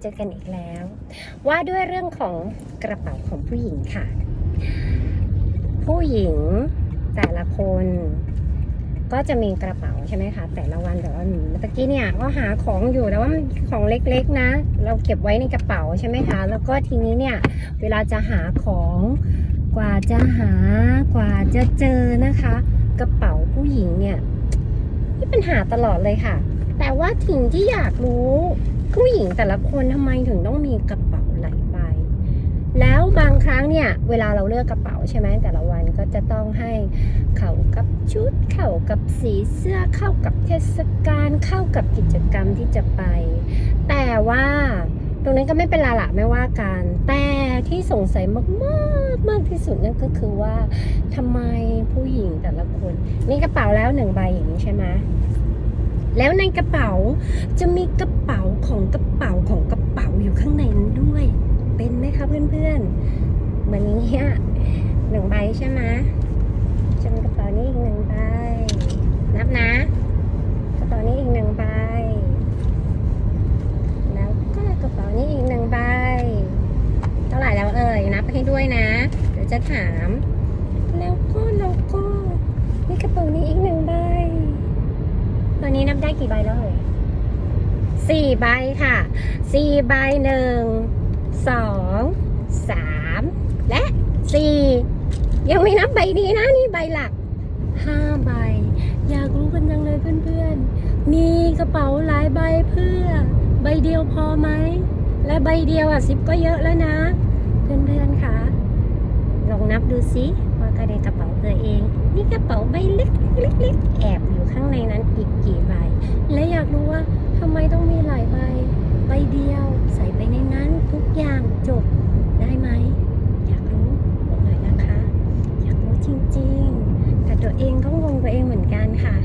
เจอกันอีกแล้ว ว่าด้วยเรื่องของกระเป๋าของผู้หญิงค่ะ ผู้หญิงแต่ละคนก็จะมีกระเป๋าใช่ไหมคะ แต่ละวันแต่ว่าเมื่อกี้เนี่ยก็หาของอยู่แต่ว่าของเล็กๆนะ เราเก็บไว้ในกระเป๋าใช่ไหมคะ แล้วก็ทีนี้เนี่ยเวลาจะหาของกว่าจะหากว่าจะเจอนะคะ กระเป๋าผู้หญิงเนี่ยมีปัญหาตลอดเลยค่ะ แต่ว่าสิ่งที่อยากรู้ ผู้หญิงแต่ละคนทำไมถึงต้องมีกระเป๋าหลายใบ แล้วบางครั้งเนี่ยเวลาเราเลือกกระเป๋าใช่ไหมแต่ละวันก็จะต้องให้เข้ากับชุดเข้ากับสีเสื้อเข้ากับเทศกาลเข้ากับกิจกรรมที่จะไป แต่ว่าตรงนั้นก็ไม่เป็นไรละไม่ว่ากัน แต่ที่สงสัยมากมากๆมากที่สุดนั่นก็คือว่าทำไมผู้หญิงแต่ละคนมีกระเป๋าแล้วหนึ่งใบอย่างนี้ใช่ไหม แล้วในกระเป๋าจะมีกระเป๋าของกระเป๋าของกระเป๋าอยู่ข้างในนั้นด้วย เป็นไหมคะเพื่อนๆเหมือนอย่างเงี้ยหนึ่งใบใช่ไหมจะมีกระเป๋านี้อีกหนึ่งใบนับนะ กระเป๋านี้อีกหนึ่งใบแล้วก็กระเป๋านี้อีกหนึ่งใบเท่าไหร่แล้วเอ่ยนับให้ด้วยนะ เดี๋ยวจะถาม แล้วก็แล้วก็มีกระเป๋านี้อีก หนึ่งใบตัวนี้นับได้กี่ใบแล้วเอ่ยสี่ใบค่ะสี่ใบหนึ่งสองสามและสี่ยังไม่นับใบนี้นะนี่ใบหลักห้าใบ อยากรู้กันจังเลยเพื่อนๆ มีกระเป๋าหลายใบเพื่อ ใบเดียวพอไหม และใบเดียวอะสิบก็เยอะแล้วนะ เพื่อนๆคะลองนับดูสิว่ากระเด็นกระเป๋าตัวเอง นี่กระเป๋าใบเล็กๆเล็กแอบ ข้างในนั้นอีกกี่ใบ และอยากรู้ว่าทำไมต้องมีหลายใบใบเดียว ใส่ไปในนั้นทุกอย่างจบได้ไหม อยากรู้บอกหน่อยนะคะ อยากรู้จริงๆ แต่ตัวเองก็งงตัวเองเหมือนกันค่ะ